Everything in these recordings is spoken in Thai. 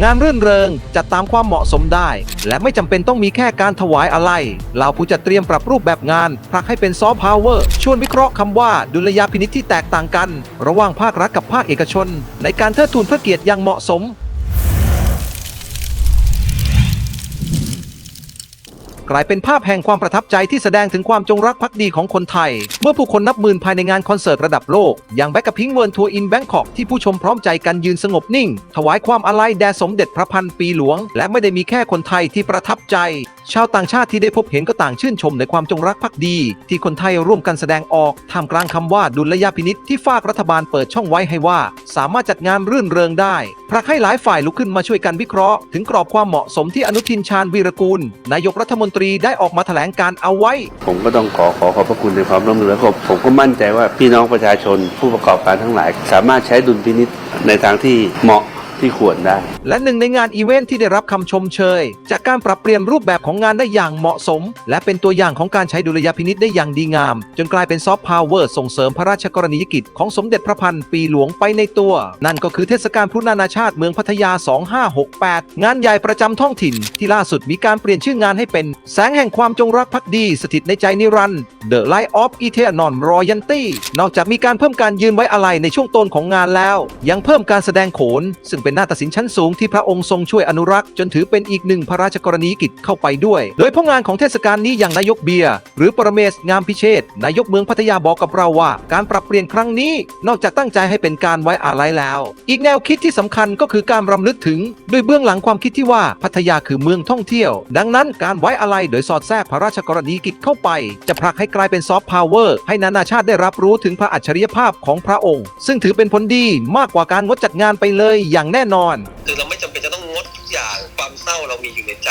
งานรื่นเริงจัดตามความเหมาะสมได้ และไม่จำเป็นต้องมีแค่การถวายอะไรเราผู้จัดเตรียมปรับรูปแบบงานผลักให้เป็นซอฟต์พาวเวอร์ชวนวิเคราะห์คำว่าดุลยพินิจที่แตกต่างกัน ระหว่างภาครัฐกับภาคเอกชน ในการเทิดทูนพระเกียรติอย่างเหมาะสม กลายเป็นภาพแห่งความประทับใจที่แสดงถึงความจงรักภักดีของคนไทย เมื่อผู้คนนับหมื่นภายในงานคอนเสิร์ตระดับโลก อย่างแบ็กกับพิงเวิร์นทัวร์อินแบงคอกที่ผู้ชมพร้อมใจกันยืนสงบนิ่ง ถวายความอาลัยแด่สมเด็จพระพันปีหลวง และไม่ได้มีแค่คนไทยที่ประทับใจชาวต่างชาติที่ได้พบเห็นก็ต่างชื่นชมในความจงรักภักดี ที่คนไทยร่วมกันแสดงออกท่ามกลางคำว่าดุลยพินิษที่ฝากรัฐบาลเปิดช่องไว้ให้ว่า สามารถจัดงานรื่นเริงได้พรักให้หลายฝ่ายลุกขึ้นมาช่วยกันวิเคราะห์ ถึงกรอบความเหมาะสมที่อนุทินชาญวีรกูล นายกรัฐมนตรีได้ออกมาแถลงการเอาไว้ ผมก็ต้องขอขอขอบพระคุณในความร่วมมือและก็ผมก็มั่นใจว่าพี่น้องประชาชนผู้ประกอบการทั้งหลาย สามารถใช้ดุลพินิษในทางที่เหมาะ ที่ควรได้ และหนึ่งในงานอีเวนท์ที่ได้รับคำชมเชย จากการปรับเปลี่ยนรูปแบบของงานได้อย่างเหมาะสม และเป็นตัวอย่างของการใช้ดุลยพินิษได้อย่างดีงาม จนกลายเป็นซอฟต์พาวเวอร์ส่งเสริมพระราชกรณียกิจของสมเด็จพระพันปีหลวงไปในตัว นั่นก็คือเทศกาลพลุนานาชาติเมืองพัทยา 2568 งานใหญ่ประจำท้องถิ่น ที่ล่าสุดมีการเปลี่ยนชื่องานให้เป็น แสงแห่งความจงรักภักดี สถิตในใจนิรันดร์ The Light of Eternal Royalty นอกจากมีการเพิ่มการยืนไว้อาลัยในช่วงต้นของงานแล้ว ยังเพิ่มการแสดงโขนซึ่งเป็นนาฏศิลป์ชั้นสูงที่พระองค์ทรงช่วยอนุรักษ์ จนถือเป็นอีกหนึ่งพระราชกรณียกิจเข้าไปด้วย โดยพ่องานของเทศกาลนี้อย่างนายกเบียร์หรือปรเมศงามพิเชษนายกเมืองพัทยาบอกกับเราว่า การปรับเปลี่ยนครั้งนี้นอกจากตั้งใจให้เป็นการไว้อาลัยแล้ว อีกแนวคิดที่สำคัญก็คือการรำลึกถึงด้วยเบื้องหลังความคิดที่ว่าพัทยาคือเมืองท่องเที่ยว ดังนั้นการไว้อาลัยโดยสอดแทรกพระราชกรณียกิจเข้าไป จะผลักให้กลายเป็นซอฟต์พาวเวอร์ให้นานาชาติได้รับรู้ถึงพระอัจฉริยภาพของพระองค์ ซึ่งถือเป็นผลดีมากกว่าการงดจัดงานไปเลยอย่างแน่นอน คือเราไม่จำเป็นจะต้องงดทุกอย่างความเศร้าเรามีอยู่ในใจ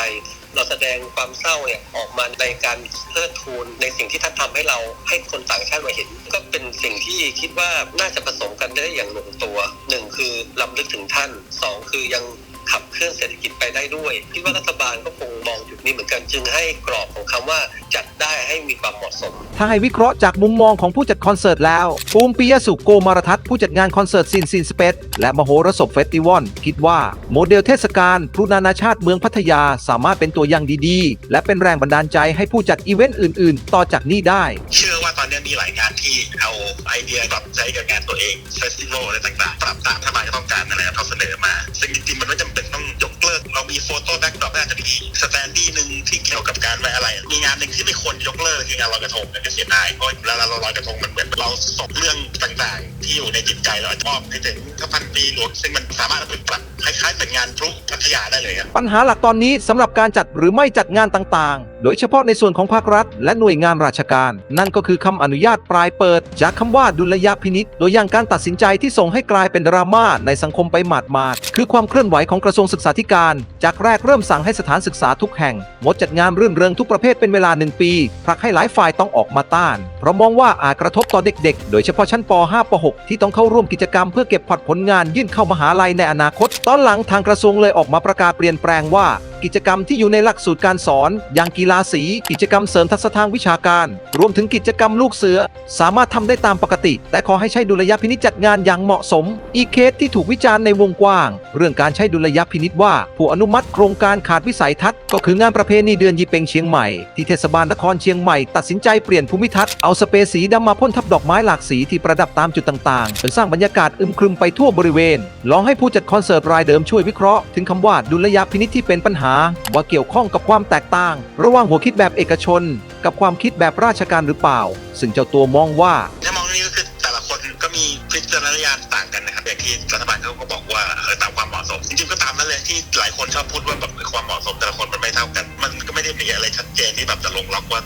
เราแสดงความเศร้าเนี่ยออกมาในการเลิดทูลในสิ่งที่ท่านทำให้เราให้คนต่างชาติมาเห็น ก็เป็นสิ่งที่คิดว่าน่าจะผสมกันได้อย่างลงตัวหนึ่งคือลำลึกถึงท่านสองคือยัง ขับเคลื่อนเศรษฐกิจไปได้ด้วยคิดว่ารัฐบาลก็คงมองจุดนี้เหมือนกันจึงให้กรอบของคำว่าจัดได้ให้มีความเหมาะสม ถ้าให้วิเคราะห์จากมุมมองของผู้จัดคอนเสิร์ตแล้วภูมิปิยสุขโกมารทัศน์ผู้จัดงานคอนเสิร์ตซินซินสเปซและมโหรสพเฟสติวัลคิดว่าโมเดลเทศกาลพลุนานาชาติเมืองพัทยาสามารถเป็นตัวอย่างดีๆ และเป็นแรงบันดาลใจให้ผู้จัดอีเวนต์อื่น ๆ ต่อจากนี้ได้ เชื่อว่าตอนนี้มีหลายงานที่เอาไอเดียปรับใช้กับงานตัวเองเฟสติวัลอะไรต่างๆ ปรับตามรัฐบาลที่ต้องการนั่นแหละครับเขาเสนอมา ซึ่งจริงๆมันไม่จำีหนึ่งที่เกี่ยวกับการไว้อะไร มีงานหนึ่งที่ไม่ควรยกเลิกคืองานลอยกระทงนั่นก็เสียดายเพราะเวลาเราลอยกระทงมันเหมือนเราส่งเรื่องต่างๆ ที่อยู่ในจิตใจเรามอบให้ถึงพระพันปีหลวงซึ่งมันสามารถเอาปปรับคล้ายๆเป็นงานพลุพัทยาได้เลยครับปัญหาหลักตอนนี้สำหรับการจัดหรือไม่จัดงานต่างๆ โดยเฉพาะในส่วนของภาครัฐ และหน่วยงานราชการ นั่นก็คือคำอนุญาตปลายเปิด จากคำว่าดุลยพินิษโดยอย่างการตัดสินใจที่ส่งให้กลายเป็นดราม่าในสังคมไปหมาดๆคือความเคลื่อนไหวของกระทรวงศึกษาธิการ จากแรกเริ่มสั่งให้สถานศึกษาทุกแห่งงดจัดงานรื่นเริงทุกประเภทเป็นเวลาหนึ่งปีผลักให้หลายฝ่ายต้องออกมาต้านเพราะมองว่าอาจกระทบต่อเด็กๆ โดยเฉพาะชั้นป .5 ป .6 ที่ต้องเข้าร่วมกิจกรรมเพื่อเก็บพอร์ตผลงานยื่นเข้ามหาลัยในอนาคต ตอนหลังทางกระทรวงเลยออกมาประกาศเปลี่ยนแปลงว่า กิจกรรมที่อยู่ในหลักสูตรการสอน อย่างกีฬาสี กิจกรรมเสริมทักษะทางวิชาการ รวมถึงกิจกรรมลูกเสือ สามารถทำได้ตามปกติ แต่ขอให้ใช้ดุลยพินิจจัดงานอย่างเหมาะสม อีกเคสที่ถูกวิจารณ์ในวงกว้าง เรื่องการใช้ดุลยพินิจว่า ผู้อนุมัติโครงการขาดวิสัยทัศน์ก็คืองานประเพณีเดือนยี่เปงเชียงใหม่ที่เทศบาลนครเชียงใหม่ตัดสินใจเปลี่ยนภูมิทัศน์เอาสเปรย์สีดำมาพ่นทับดอกไม้หลากสีที่ประดับตามจุดต่างๆจนสร้างบรรยากาศอึมครึมไปทั่วบริเวณลองให้ผู้จัดคอนเสิร์ตรายเดิมช่วยวิเคราะห์ถึงคำว่าดุลยพินิจที่เป็นปัญหาว่าเกี่ยวข้องกับความแตกต่าง ระหว่างหัวคิดแบบเอกชน กับความคิดแบบราชการหรือเปล่า ซึ่งเจ้าตัวมองว่า ถ้ามองนี้ก็คือแต่ละคนก็มีพิจารณญาณต่างกันนะครับอย่างที่รัฐบาลเขาก็บอกว่าเออตามความเหมาะสมจริงๆก็ตามนั่นเลยที่หลายคนชอบพูดว่าแบบความเหมาะสมแต่ละคนมันไม่เท่ากัน มันก็ไม่ได้มีอะไรชัดเจนที่แบบจะลงล็อกว่า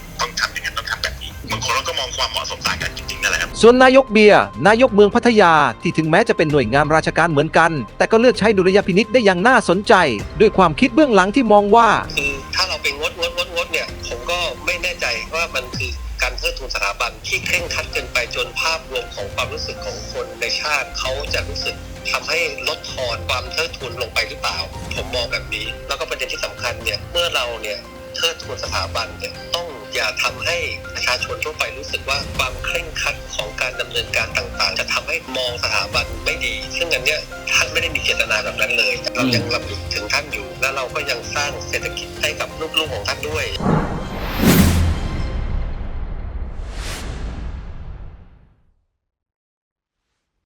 คนเราก็มองความเหมาะสมต่างกันจริงๆนั่นแหละครับ ส่วนนายกเบียร์นายกเมืองพัทยาที่ถึงแม้จะเป็นหน่วยงานราชการเหมือนกัน แต่ก็เลือกใช้ดุลยพินิษได้อย่างน่าสนใจ ด้วยความคิดเบื้องหลังที่มองว่า คือถ้าเราไปงดงดงดงดเนี่ยผมก็ไม่แน่ใจว่ามันคือการเทิดทูนสถาบันที่เคร่งครัดเกินไปจนภาพรวมของความรู้สึกของคนในชาติเขาจะรู้สึกทำให้ลดทอนความเทิดทูนลงไปหรือเปล่า ผมมองแบบนี้ แล้วก็ประเด็นที่สำคัญเนี่ยเมื่อเราเนี่ยเทิดทูนสถาบันเนี่ยต้อง อย่าทำให้ประชาชนทั่วไปรู้สึกว่าความเคร่งครัดของการดำเนินการต่างๆ จะทำให้มองสถาบันไม่ดี ซึ่งอันเนี้ยท่านไม่ได้มีเจตนาแบบนั้นเลยเรายังรำลึกถึงท่านอยู่ และเราก็ยังสร้างเศรษฐกิจให้กับลูกๆของท่านด้วย